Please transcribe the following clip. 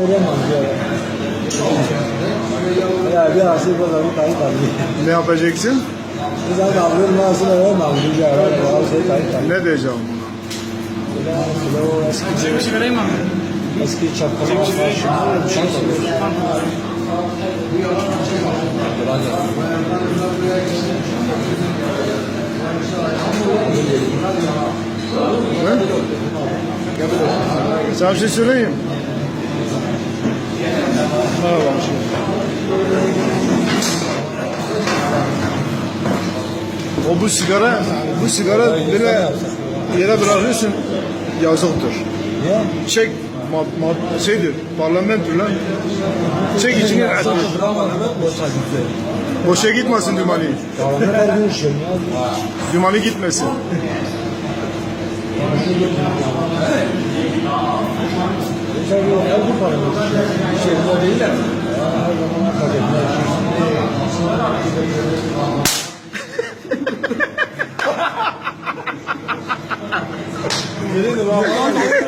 Veremem diyor. Ya bir asıl pazarı kayıt alıyor. Ne yapacaksın? Biz hani alıyoruz nasıl veremem var şey kayıt alıyor. Ne diyeceğim buna? Eski şey vereyim mi? eski bir şey alıyor. Ne? Sana bir şey söyleyeyim. Merhaba. O bu sigara, bu sigara böyle yere bırakıyorsun yazıktır. Çek, ma, ma, şeydir, parlamento lan. Çek içine at. Boşa gitmesin ya. Dümani gitmesin. Geçen gün her gün parlamenter. Şey bu değiller mi? Her zaman hak etmez. Gelin de bak.